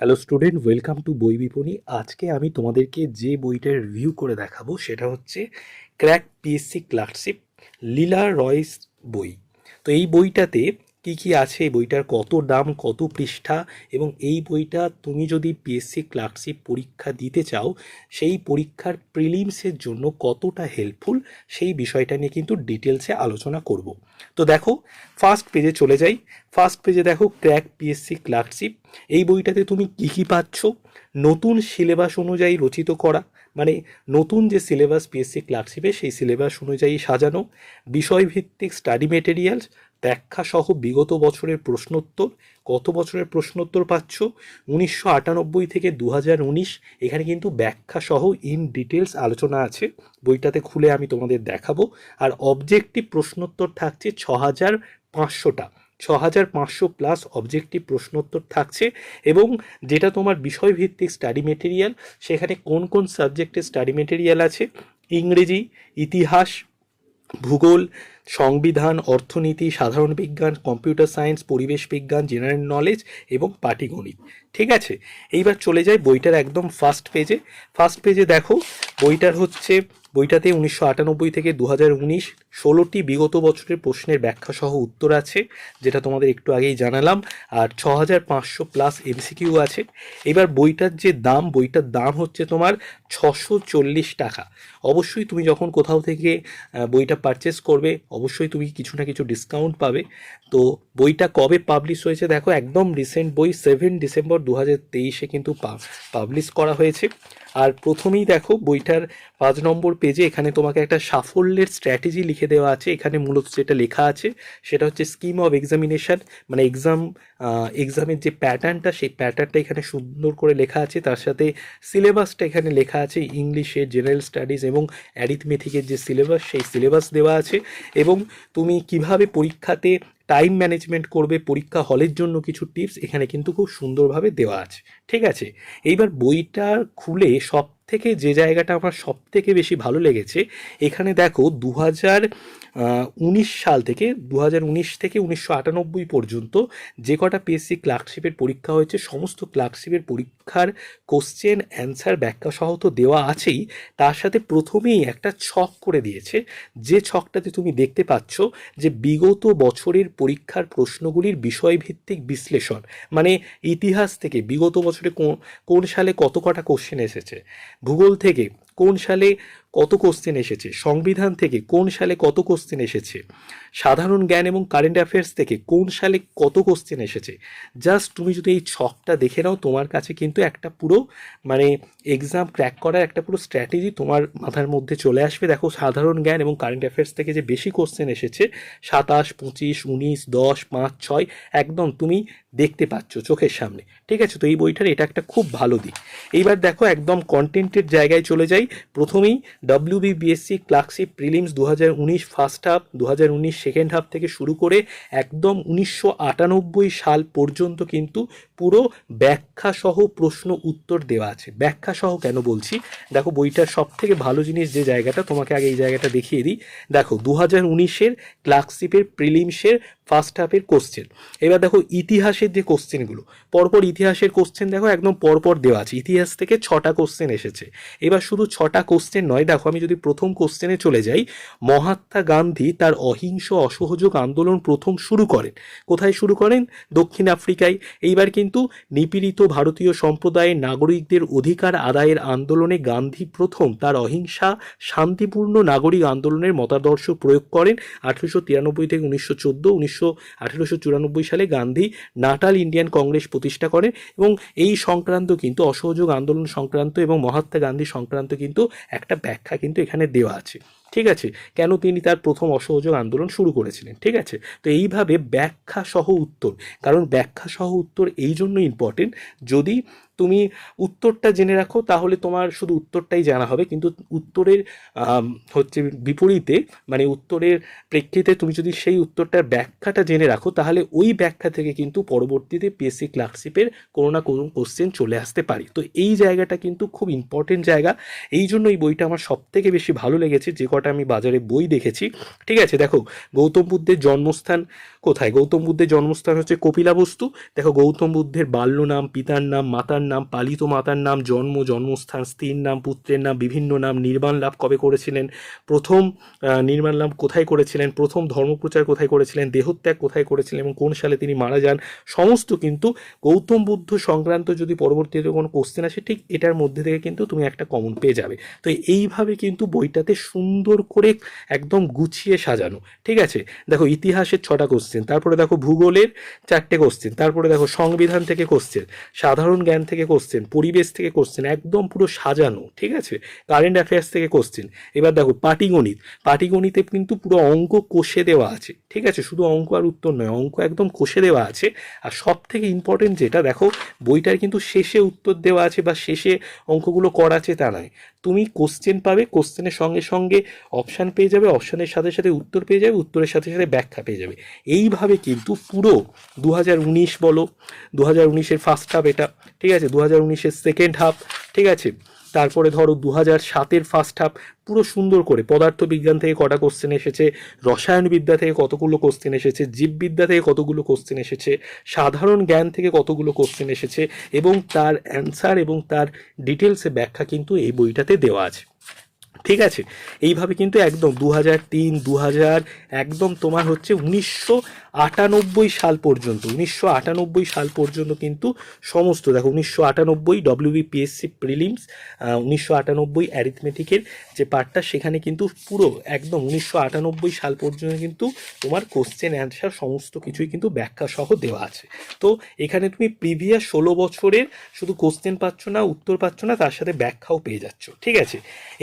Hello student welcome to বই বিপণী আজকে আমি তোমাদেরকে যে বইটার রিভিউ করে দেখাবো সেটা হচ্ছে ক্র্যাক পিএসসি ক্লার্কশিপ লীলা রয়েস বই। তো এই বইটাতে কি কি আছে এই বইটার? কত দাম কত পৃষ্ঠা? এবং এই বইটা তুমি যদি পিএসসি ক্লার্কশিপ পরীক্ষা দিতে চাও, সেই পরীক্ষার প্রিলিমসের জন্য কতটা হেল্পফুল সেই বিষয়টা নিয়ে কিন্তু ডিটেলসে আলোচনা করব। তো দেখো ফার্স্ট পেজে চলে যাই। ফার্স্ট পেজে দেখো ক্র্যাক পিএসসি ক্লার্কশিপ এই বইটাতে তুমি কী কী পাচ্ছ? নতুন সিলেবাস অনুযায়ী রচিত করা মানে নতুন যে সিলেবাস পিএসসি ক্লার্কশিপে সেই সিলেবাস অনুযায়ী সাজানো, বিষয়ভিত্তিক স্টাডি মেটেরিয়ালস ব্যাখ্যা সহ বিগত বছরের প্রশ্নোত্তর কত বছরের প্রশ্নোত্তর পাচ্ছ। উনিশশো আটানব্বই থেকে দু উনিশ এখানে কিন্তু ব্যাখ্যা সহ ইন ডিটেলস আলোচনা আছে। বইটাতে খুলে আমি তোমাদের দেখাবো। আর অবজেক্টিভ প্রশ্নোত্তর থাকছে ছ হাজার পাঁচশোটা। ছ হাজার পাঁচশো প্লাস অবজেক্টিভ প্রশ্নোত্তর থাকছে এবং যেটা তোমার বিষয়ভিত্তিক স্টাডি মেটেরিয়াল সেখানে কোন কোন সাবজেক্টের স্টাডি মেটেরিয়াল আছে? ইংরেজি, ইতিহাস, ভূগোল সংবিধান, অর্থনীতি, সাধারণ বিজ্ঞান, কম্পিউটার সায়েন্স, পরিবেশ বিজ্ঞান, জেনারেল নলেজ এবং পাটিগণিত। ঠিক আছে? এইবার চলে যাই বইটার একদম ফার্স্ট পেজে ফার্স্ট পেজে দেখো, বইটার হচ্ছে, বইটাতে উনিশশো আটানব্বই থেকে দু হাজার উনিশ ষোলোটি বিগত বছরের প্রশ্নের ব্যাখ্যা সহ উত্তর আছে, যেটা তোমাদের একটু আগেই জানালাম, আর ছ হাজার পাঁচশো প্লাস এমসিকিউ আছে। এবার বইটার যে দাম, বইটার দাম হচ্ছে তোমার ছশো চল্লিশ টাকা। অবশ্যই তুমি যখন কোথাও থেকে বইটা পারচেস করবে অবশ্যই তুমি কিছু না কিছু ডিসকাউন্ট পাবে। তো বইটা কবে পাবলিশ হয়েছে দেখো, একদম রিসেন্ট বই সেভেন ডিসেম্বর দু হাজার তেইশে কিন্তু পাবলিশ করা হয়েছে। আর প্রথমেই দেখো বইটার পাঁচ নম্বর পেজে এখানে তোমাকে একটা সাফল্যের স্ট্র্যাটেজি লিখে দেওয়া আছে। এখানে মূলত যেটা লেখা আছে, সেটা হচ্ছে স্কিম অফ এক্সামিনেশন মানে এক্সাম এক্সামের যে প্যাটার্নটা সেই প্যাটার্নটা এখানে সুন্দর করে লেখা আছে। তার সাথে সিলেবাসটা এখানে লেখা আছে ইংলিশের জেনারেল স্টাডিজ এবং অ্যারিথমেটিকের যে সিলেবাস সেই সিলেবাস দেওয়া আছে। এবং তুমি কীভাবে পরীক্ষাতে টাইম ম্যানেজমেন্ট করবে, পরীক্ষা হলের জন্য কিছু টিপস এখানে কিন্তু খুব সুন্দরভাবে দেওয়া আছে। ঠিক আছে? এইবার বইটা খুলে সব থেকে যে জায়গাটা আমার সব থেকে বেশি ভালো লেগেছে এখানে দেখো দু হাজার উনিশ সাল থেকে দু হাজার উনিশ থেকে উনিশশো আটানব্বই পর্যন্ত যে কটা পিএসসি ক্লার্কশিপের পরীক্ষা হয়েছে, সমস্ত ক্লার্কশিপের পরীক্ষার কোশ্চেন অ্যান্সার ব্যাখ্যা সহ তো দেওয়া আছেই। তার সাথে প্রথমেই একটা ছক করে দিয়েছে। যে ছকটাতে তুমি দেখতে পাচ্ছ যে বিগত বছরের পরীক্ষার প্রশ্নগুলির বিষয়ভিত্তিক বিশ্লেষণ মানে ইতিহাস থেকে বিগত বছরে কোন কোন সালে কত কটা কোশ্চেন এসেছে, ভূগোল থেকে কোন সালে কত কোশ্চেন এসেছে? সংবিধান থেকে কোন সালে কত কোশ্চেন এসেছে? সাধারণ জ্ঞান এবং কারেন্ট অ্যাফেয়ার্স থেকে কোন সালে কত কোশ্চেন এসেছে? জাস্ট তুমি যদি এই ছকটা দেখে নাও, তোমার কাছে কিন্তু একটা পুরো মানে এক্সাম ক্র্যাক করার একটা পুরো স্ট্র্যাটেজি তোমার মাথার মধ্যে চলে আসবে। দেখো, সাধারণ জ্ঞান এবং কারেন্ট অ্যাফেয়ার্স থেকে যে বেশি কোশ্চেন এসেছে, সাতাশ, পঁচিশ, উনিশ, দশ, পাঁচ, ছয়, একদম তুমি দেখতে পাচ্ছ চোখের সামনে। ঠিক আছে? তো এই বইটার এটা একটা খুব ভালো দিক। এইবার দেখো, একদম কন্টেন্টের জায়গায় চলে যাই। প্রথমেই ডাব্লিউবিবিএসসি ক্লার্কশিপ প্রিলিমস দু হাজার উনিশ ফার্স্ট হাফ দু হাজার উনিশ সেকেন্ড হাফ থেকে শুরু করে একদম উনিশশো আটানব্বই সাল পর্যন্ত কিন্তু পুরো ব্যাখ্যা সহ প্রশ্ন উত্তর দেওয়া আছে। ব্যাখ্যা সহ কেন বলছি? দেখো, বইটার সব থেকে ভালো জিনিস যে জায়গাটা, তোমাকে আগে এই জায়গাটা দেখিয়ে দিই। দেখো দু হাজার উনিশের ক্লার্কশিপের প্রিলিমসের ফার্স্ট হাফের কোশ্চেন এবার দেখো, ইতিহাসের যে কোশ্চেনগুলো পরপর ইতিহাসের কোশ্চেন দেখো, একদম পরপর দেওয়া আছে। ইতিহাস থেকে ছটা কোশ্চেন এসেছে। এবার শুধু ছটা কোশ্চেন নয় দেখো, আমি যদি প্রথম কোশ্চেনে চলে যাই, মহাত্মা গান্ধী তার অহিংস অসহযোগ আন্দোলন প্রথম শুরু করেন। কোথায় শুরু করেন? দক্ষিণ আফ্রিকায়। এইবার কিন্তু নিপীড়িত ভারতীয় সম্প্রদায়ের নাগরিকদের অধিকার আদায়ের আন্দোলনে গান্ধী প্রথম তার অহিংসা, শান্তিপূর্ণ নাগরিক আন্দোলনের মতাদর্শ প্রয়োগ করেন। আঠেরোশো তিরানব্বই থেকে উনিশশো চোদ্দ, উনিশশো আঠেরোশো চুরানব্বই সালে গান্ধী নাটাল ইন্ডিয়ান কংগ্রেস প্রতিষ্ঠা করেন এবং এই সংক্রান্ত কিন্তু অসহযোগ আন্দোলন সংক্রান্ত এবং মহাত্মা গান্ধী সংক্রান্ত কিন্তু একটা ব্যাখ্যা কিন্তু এখানে দেওয়া আছে। ঠিক আছে? কেন তিনি তার প্রথম অসহযোগ আন্দোলন শুরু করেছিলেন? ঠিক আছে? তো এইভাবে ব্যাখ্যা সহ উত্তর। কারণ ব্যাখ্যা সহ উত্তর এই জন্য ইম্পর্টেন্ট যদি তুমি উত্তরটা জেনে রাখো, তাহলে তোমার শুধু উত্তরটাই জানা হবে। কিন্তু উত্তরের হচ্ছে বিপরীতে মানে উত্তরের প্রেক্ষিতে তুমি যদি সেই উত্তরটার ব্যাখ্যাটা জেনে রাখো, তাহলে ওই ব্যাখ্যা থেকে কিন্তু পরবর্তীতে পিএসসি ক্লার্কশিপের কোনো না কোনো কোশ্চেন চলে আসতে পারি। তো এই জায়গাটা কিন্তু খুব ইম্পর্টেন্ট জায়গা। এই জন্য এই বইটা আমার সব থেকে বেশি ভালো লেগেছে। যে কটা আমি বাজারে বই দেখেছি। ঠিক আছে দেখো গৌতম বুদ্ধের জন্মস্থান কোথায়? গৌতম বুদ্ধের জন্মস্থান হচ্ছে কপিলাবস্তু দেখো, গৌতম বুদ্ধের বাল্য নাম, পিতার নাম, মাতার নাম, পালিত মাতার নাম, জন্ম, জন্মস্থান, স্ত্রীর নাম, পুত্রের নাম, বিভিন্ন নাম, নির্মাণ লাভ কবে করেছিলেন? প্রথম নির্মাণ লাভ কোথায় করেছিলেন? প্রথম ধর্মপ্রচার কোথায় করেছিলেন? দেহত্যাগ কোথায় করেছিলেন? এবং কোন সালে তিনি মারা যান? সমস্ত কিন্তু গৌতম বুদ্ধ সংক্রান্ত যদি পরবর্তীতে কোনো কোশ্চেন আসে, ঠিক এটার মধ্যে থেকে কিন্তু তুমি একটা কমন পেয়ে যাবে। তো এইভাবে কিন্তু বইটাতে সুন্দর করে একদম গুছিয়ে সাজানো, ঠিক আছে? দেখো, ইতিহাসের ছটা কোশ্চেন তারপরে দেখো ভূগোলের চারটে কোশ্চেন তারপরে দেখো সংবিধান থেকে কোশ্চেন সাধারণ জ্ঞান থেকে কোশ্চেন পরিবেশ থেকে কোশ্চেন একদম পুরো সাজানো, ঠিক আছে? কারেন্ট অ্যাফেয়ার্স থেকে কোশ্চেন এবার দেখো পাটিগণিত। পাটিগণিতে কিন্তু পুরো অঙ্ক কষে দেওয়া আছে, ঠিক আছে? শুধু অঙ্ক আর উত্তর নয়, অঙ্ক একদম কষে দেওয়া আছে। আর সব থেকে ইম্পর্টেন্ট যেটা, দেখো বইটার কিন্তু শেষে উত্তর দেওয়া আছে বা শেষে অঙ্কগুলো করা আছে তা নয়। তুমি কোশ্চেন পাবে কোশ্চেনের সঙ্গে সঙ্গে অপশান পেয়ে যাবে অপশানের সাথে সাথে উত্তর পেয়ে যাবে, উত্তরের সাথে সাথে ব্যাখ্যা পেয়ে যাবে। এইভাবে কিন্তু পুরো দু হাজার উনিশ বলো দু হাজার উনিশের ফার্স্ট হাফ এটা, ঠিক আছে? দু হাজার উনিশের সেকেন্ড হাফ ঠিক আছে? তারপরে ধরো দু হাজার সাতের ফার্স্ট হাফ পুরো সুন্দর করে পদার্থবিজ্ঞান থেকে কটা কোশ্চেন এসেছে, রসায়নবিদ্যা থেকে কতগুলো কোশ্চেন এসেছে, জীববিদ্যা থেকে কতগুলো কোশ্চেন এসেছে, সাধারণ জ্ঞান থেকে কতগুলো কোশ্চেন এসেছে এবং তার অ্যান্সার এবং তার ডিটেলসে ব্যাখ্যা কিন্তু এই বইটাতে দেওয়া আছে। ঠিক আছে? এইভাবে কিন্তু একদম দু হাজার তিন দু হাজার একদম তোমার হচ্ছে উনিশশো আটানব্বই সাল পর্যন্ত, উনিশশো আটানব্বই সাল পর্যন্ত কিন্তু সমস্ত, দেখো উনিশশো আটানব্বই ডব্লিউবিপিএসসি প্রিলিমস উনিশশো আটানব্বই অ্যারিথমেটিকের যে পার্টটা সেখানে কিন্তু পুরো একদম উনিশশো আটানব্বই সাল পর্যন্ত কিন্তু তোমার কোশ্চেন অ্যান্সার সমস্ত কিছুই কিন্তু ব্যাখ্যা সহ দেওয়া আছে। তো এখানে তুমি প্রিভিয়াস ষোলো বছরের শুধু কোশ্চেন পাচ্ছ না, উত্তর পাচ্ছ না, তার সাথে ব্যাখ্যাও পেয়ে যাচ্ছ, ঠিক আছে?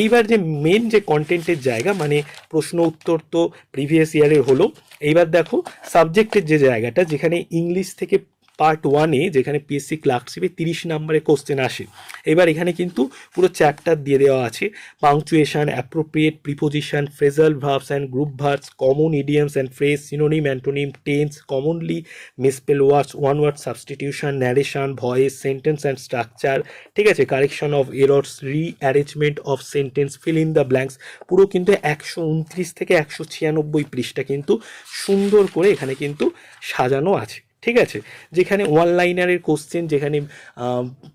এইবার যে মেন যে কন্টেন্টের জায়গা মানে প্রশ্ন উত্তর তো প্রিভিয়াস ইয়ারের হলো। এইবার দেখো সাবজেক্টের যে জায়গাটা, যেখানে ইংলিশ থেকে পার্ট ওয়ানে যেখানে পিএসসি ক্লার্কশিপে তিরিশ নম্বরে কোশ্চেন আসে। এবার এখানে কিন্তু পুরো চ্যাপ্টার দিয়ে দেওয়া আছে punctuation appropriate preposition phrasal verbs and group verbs common idioms and phrase synonym antonym tense commonly misspell words one word substitution narration voice sentence and structure ঠিক আছে? Correction of errors rearrangement of sentence fill in the blanks পুরো কিন্তু একশো উনত্রিশ থেকে একশো ছিয়ানব্বই পৃষ্ঠা কিন্তু সুন্দর করে এখানে কিন্তু সাজানো আছে। ঠিক আছে? যেখানে ওয়ান লাইনারের কোশ্চেন যেখানে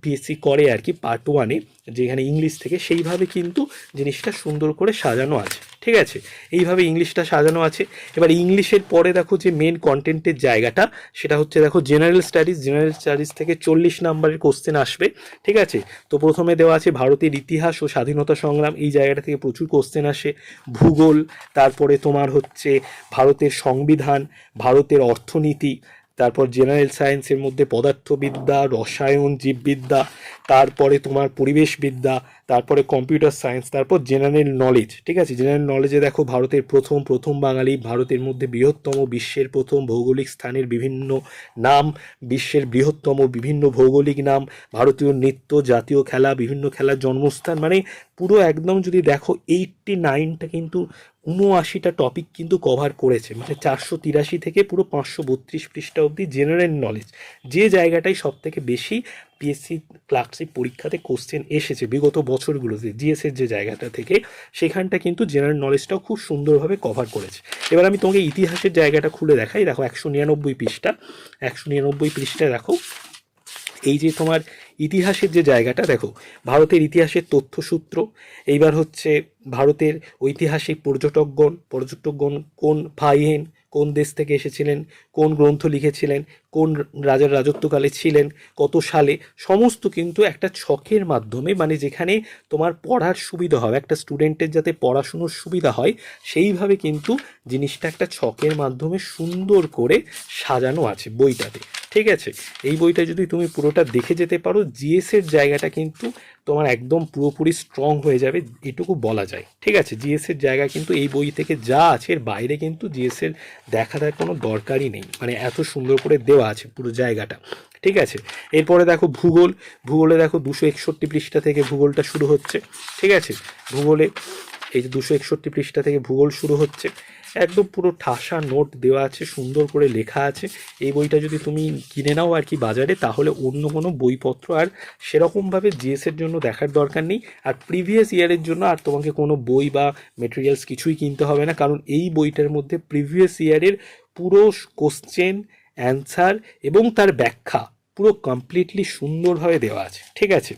পিএসসি করে আর কি পার্ট ওয়ানে যেখানে ইংলিশ থেকে সেইভাবে কিন্তু জিনিসটা সুন্দর করে সাজানো আছে, ঠিক আছে? এইভাবে ইংলিশটা সাজানো আছে। এবার ইংলিশের পরে দেখো যে মেন কন্টেন্টের জায়গাটা, সেটা হচ্ছে দেখো জেনারেল স্টাডিজ জেনারেল স্টাডিজ থেকে চল্লিশ নাম্বারের কোশ্চেন আসবে, ঠিক আছে? তো প্রথমে দেওয়া আছে ভারতের ইতিহাস ও স্বাধীনতা সংগ্রাম, এই জায়গাটা থেকে প্রচুর কোশ্চেন আসে। ভূগোল, তারপরে তোমার হচ্ছে ভারতের সংবিধান, ভারতের অর্থনীতি তারপর জেনারেল সায়েন্সের মধ্যে পদার্থবিদ্যা রসায়ন জীববিদ্যা তারপরে তোমার পরিবেশবিদ্যা তারপরে কম্পিউটার সায়েন্স তারপর জেনারেল নলেজ ঠিক আছে? জেনারেল নলেজে দেখো ভারতের প্রথম প্রথম বাঙালি, ভারতের মধ্যে বৃহত্তম বিশ্বের প্রথম ভৌগোলিক স্থানের বিভিন্ন নাম, বিশ্বের বৃহত্তম বিভিন্ন ভৌগোলিক নাম, ভারতীয় নৃত্য, জাতীয় খেলা, বিভিন্ন খেলার জন্মস্থান মানে পুরো একদম যদি দেখো এইটটি নাইনটা কিন্তু উনআশিটা টপিক কিন্তু কভার করেছে। মানে চারশো তিরাশি থেকে পুরো পাঁচশো বত্রিশ পৃষ্ঠা অবধি জেনারেল নলেজ যে জায়গাটাই সব থেকে বেশি পিএসসি ক্লার্কশিপ পরীক্ষাতে কোশ্চেন এসেছে। বিগত বছরগুলোতে জিএসের যে জায়গাটা থেকে, সেখানটা কিন্তু জেনারেল নলেজটাও খুব সুন্দরভাবে কভার করেছে। এবার আমি তোমাকে ইতিহাসের জায়গাটা খুলে দেখাই। দেখো, একশো নিরানব্বই পৃষ্ঠা। একশো নিরানব্বই পৃষ্ঠা, দেখো। এই যে তোমার ইতিহাসের যে জায়গাটা, দেখো, ভারতের ইতিহাসের তথ্যসূত্র। এইবার হচ্ছে ভারতের ঐতিহাসিক পর্যটকগণ পর্যটকগণ কোন ভাইহেন কোন দেশ থেকে এসেছিলেন, কোন গ্রন্থ লিখেছিলেন, কোন রাজার রাজত্বকালে ছিলেন, কত সালে, সমস্ত কিন্তু একটা ছকের মাধ্যমে মানে যেখানে তোমার পড়ার সুবিধা হবে, একটা স্টুডেন্টের যাতে পড়াশুনোর সুবিধা হয়, সেইভাবে কিন্তু জিনিসটা একটা ছকের মাধ্যমে সুন্দর করে সাজানো আছে বইটাতে, ঠিক আছে? এই বইটা যদি তুমি পুরোটা দেখে যেতে পারো জিএসের জায়গাটা কিন্তু তোমার একদম পুরোপুরি স্ট্রং হয়ে যাবে, এটুকু বলা যায়, ঠিক আছে? জিএসের জায়গা কিন্তু এই বই থেকে যা আছে, এর বাইরে কিন্তু জিএসের দেখাটার কোনো দরকারই নেই মানে এত সুন্দর করে দেওয়া আছে পুরো জায়গাটা, ঠিক আছে? এরপরে দেখো ভূগোল, ভূগোলে দেখো দুশো একষট্টি পৃষ্ঠা থেকে ভূগোলটা শুরু হচ্ছে, ঠিক আছে? ভূগোলে এই যে দুশো একষট্টি পৃষ্ঠা থেকে ভূগোল শুরু হচ্ছে, একদম পুরো ঠাসা নোট দেওয়া আছে, সুন্দর করে লেখা আছে। এই বইটা যদি তুমি কিনে নাও আর কি বাজারে, তাহলে অন্য কোনো বইপত্র আর সেরকমভাবে জিএসের জন্য দেখার দরকার নেই। আর প্রিভিয়াস ইয়ারের জন্য আর তোমাকে কোনো বই বা মেটেরিয়ালস কিছুই কিনতে হবে না, কারণ এই বইটার মধ্যে প্রিভিয়াস ইয়ারের পুরো কোশ্চেন অ্যান্সার এবং তার ব্যাখ্যা পুরো কমপ্লিটলি সুন্দরভাবে দেওয়া আছে, ঠিক আছে?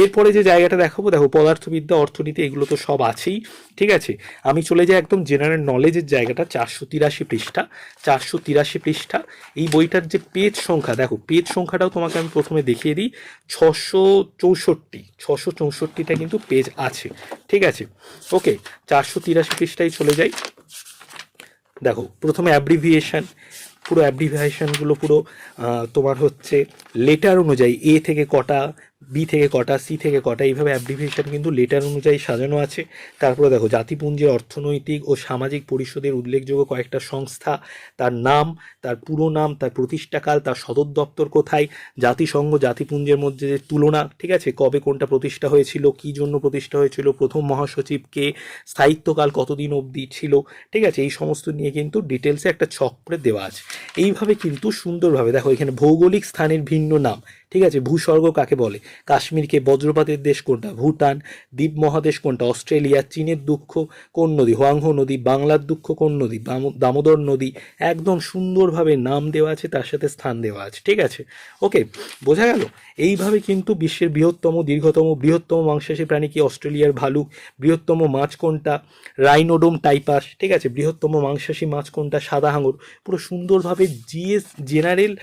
এরপরে যে জায়গাটা দেখাবো, দেখো পদার্থবিদ্যা, অর্থনীতি, এগুলো তো সব আছেই, ঠিক আছে? আমি চলে যাই একদম জেনারেল নলেজের জায়গাটা, চারশো তিরাশি পৃষ্ঠা, চারশো তিরাশি পৃষ্ঠা। এই বইটার যে পেজ সংখ্যা, দেখো পেজ সংখ্যাটাও তোমাকে আমি প্রথমে দেখিয়ে দিই, ছশো চৌষট্টি, ছশো চৌষট্টিটা কিন্তু পেজ আছে, ঠিক আছে? ওকে চারশো তিরাশি পৃষ্ঠায় চলে যাই। দেখো, প্রথমে অ্যাব্রিভিয়েশন পুরো অ্যাব্রিভিয়েশনগুলো পুরো তোমার হচ্ছে লেটার অনুযায়ী এ থেকে কটা বি থেকে কটা সি থেকে কটা, এইভাবে অ্যাব্রিভিয়েশন কিন্তু লেটার অনুযায়ী সাজানো আছে। তারপরে দেখো, জাতিপুঞ্জের অর্থনৈতিক ও সামাজিক পরিষদের উল্লেখযোগ্য কয়েকটা সংস্থা, তার নাম, তার পুরো নাম, তার প্রতিষ্ঠাকাল, তার সদর দপ্তর কোথায়, জাতিসংঘ, জাতিপুঞ্জের মধ্যে যে তুলনা, ঠিক আছে? কবে কোনটা প্রতিষ্ঠা হয়েছিল, কী জন্য প্রতিষ্ঠা হয়েছিল, প্রথম মহাসচিব কে, স্থায়িত্বকাল কতদিন অবধি ছিল, ঠিক আছে? এই সমস্ত নিয়ে কিন্তু ডিটেলসে একটা ছক করে দেওয়া আছে। এইভাবে কিন্তু সুন্দরভাবে দেখো এখানে ভৌগোলিক স্থানের ভিন্ন নাম। ঠিক আছে, ভূস্বর্গ কাকে বলে? কাশ্মীরকে বজ্রপাতের দেশ কোনটা? ভুটান, দ্বীপ মহাদেশ কোনটা? অস্ট্রেলিয়া, চীনের দুঃখ কোন নদী? হোয়াংহো নদী, বাংলার দুঃখ কোন নদী? দামো- দামোদর নদী, একদম সুন্দরভাবে নাম দেওয়া আছে, তার সাথে স্থান দেওয়া আছে, ঠিক আছে? ওকে, বোঝা গেল? এইভাবে কিন্তু বিশ্বের বৃহত্তম, দীর্ঘতম, বৃহত্তম মাংসাশী প্রাণী কি অস্ট্রেলিয়ার ভালুক? বৃহত্তম মাছ কোনটা? রাইনোডোম টাইপাস, ঠিক আছে? বৃহত্তম মাংসাশী মাছ কোনটা? সাদা হাঙর, পুরো সুন্দরভাবে জিএস, জেনারেল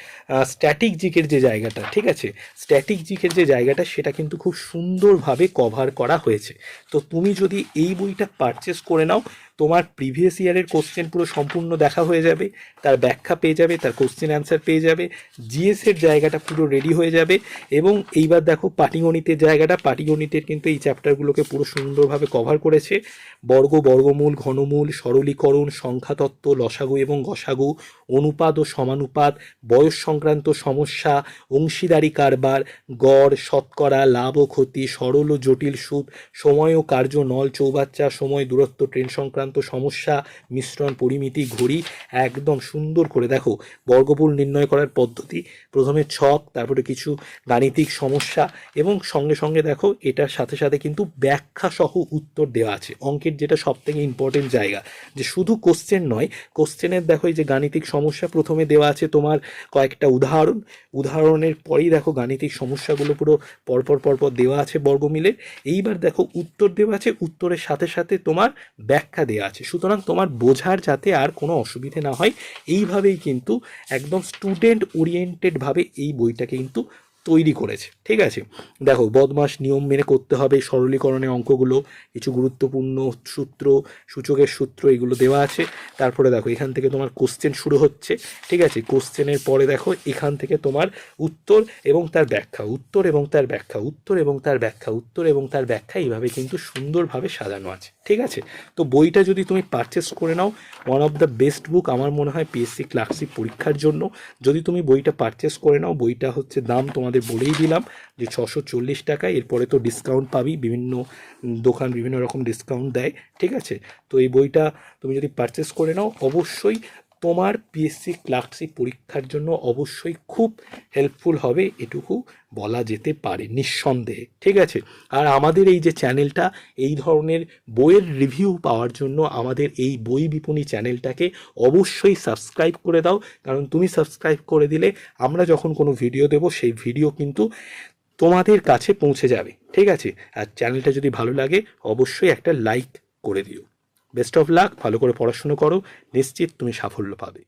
স্ট্যাটিক জিকের যে জায়গাটা, ঠিক আছে? স্ট্যাটিক জিকের যে জায়গাটা, সেটা কিন্তু খুব সুন্দরভাবে কভার করা হয়েছে। তো তুমি যদি এই বইটা পারচেস করে নাও তোমার প্রিভিয়াস ইয়ারের কোশ্চেন পুরো সম্পূর্ণ দেখা হয়ে যাবে, তার ব্যাখ্যা পেয়ে যাবে, তার কোশ্চেন অ্যান্সার পেয়ে যাবে জিএসের জায়গাটা পুরো রেডি হয়ে যাবে এবং এইবার দেখো পাটিগণিতের জায়গাটা, পাটিগণিতের কিন্তু এই চ্যাপ্টারগুলোকে পুরো সুন্দরভাবে কভার করেছে। বর্গ, বর্গমূল, ঘনমূল, সরলীকরণ, সংখ্যাতত্ত্ব, লসাগু এবং গসাগু, অনুপাত ও সমানুপাত, বয়স সংক্রান্ত সমস্যা, অংশীদারি কারবার, গড়, শতকরা, লাভ ও ক্ষতি, সরল ও জটিল সুদ সময় ও কার্য, নল, চৌবাচ্চা, সময়, দূরত্ব, ট্রেন সংক্রান্ত সমস্যা, মিশ্রণ, পরিমিতি, ঘড়ি একদম সুন্দর করে দেখো। বর্গমূল নির্ণয় করার পদ্ধতি, প্রথমে ছক, তারপরে কিছু গাণিতিক সমস্যা এবং সঙ্গে সঙ্গে দেখো এটার সাথে সাথে কিন্তু ব্যাখ্যা সহ উত্তর দেওয়া আছে। অঙ্কের যেটা সব থেকে ইম্পর্টেন্ট জায়গা, যে শুধু কোশ্চেন নয় কোশ্চেনের দেখো এই যে গাণিতিক সমস্যা প্রথমে দেওয়া আছে তোমার কয়েকটা উদাহরণ। উদাহরণের পরেই দেখো গাণিতিক সমস্যাগুলো পুরো পরপর পরপর দেওয়া আছে বর্গমিলের। এইবার দেখো উত্তর দেওয়া আছে, উত্তরের সাথে সাথে তোমার ব্যাখ্যা দেওয়া আছে। সুতরাং তোমার বোঝার যাতে আর কোনো অসুবিধে না হয়, এইভাবেই কিন্তু একদম স্টুডেন্ট ওরিয়েন্টেডভাবে এই বইটাকে কিন্তু তৈরি করেছে, ঠিক আছে? দেখো বদমাস নিয়ম মেনে করতে হবে, সরলীকরণের অঙ্কগুলো, কিছু গুরুত্বপূর্ণ সূত্র, সূচকের সূত্র, এগুলো দেওয়া আছে। তারপরে দেখো, এখান থেকে তোমার কোশ্চেন শুরু হচ্ছে, ঠিক আছে? কোশ্চেনের পরে দেখো, এখান থেকে তোমার উত্তর এবং তার ব্যাখ্যা, উত্তর এবং তার ব্যাখ্যা, উত্তর এবং তার ব্যাখ্যা, উত্তর এবং তার ব্যাখ্যা, এইভাবে কিন্তু সুন্দরভাবে সাজানো আছে, ঠিক আছে? তো বইটা যদি তুমি পারচেস করে নাও one of the best book আমার মনে হয় পিএসসি ক্লার্কশিপ পরীক্ষার জন্য। যদি তুমি বইটা পারচেস করে নাও, বইটা হচ্ছে দাম তোমাদের বলেই দিলাম যে ছশো চল্লিশ টাকা এরপরে তো ডিসকাউন্ট পাবি, বিভিন্ন দোকান বিভিন্ন রকম ডিসকাউন্ট দেয়, ঠিক আছে? তো এই বইটা তুমি যদি পারচেস করে নাও, অবশ্যই তোমার পিএসসি ক্লার্কশিপ পরীক্ষার জন্য অবশ্যই খুব হেল্পফুল হবে, এটুকু বলা যেতে পারে নিঃসন্দেহে। ঠিক আছে? আর আমাদের এই যে চ্যানেলটা এই ধরনের বইয়ের রিভিউ পাওয়ার জন্য আমাদের এই বই বিপণী চ্যানেলটাকে অবশ্যই সাবস্ক্রাইব করে দাও। কারণ তুমি সাবস্ক্রাইব করে দিলে আমরা যখন কোনো ভিডিও দেব, সেই ভিডিও কিন্তু তোমাদের কাছে পৌঁছে যাবে। ঠিক আছে? আর চ্যানেলটা যদি ভালো লাগে, অবশ্যই একটা লাইক করে দিও। বেস্ট অফ লাক ভালো করে পড়াশুনো করো নিশ্চিত তুমি সাফল্য পাবে।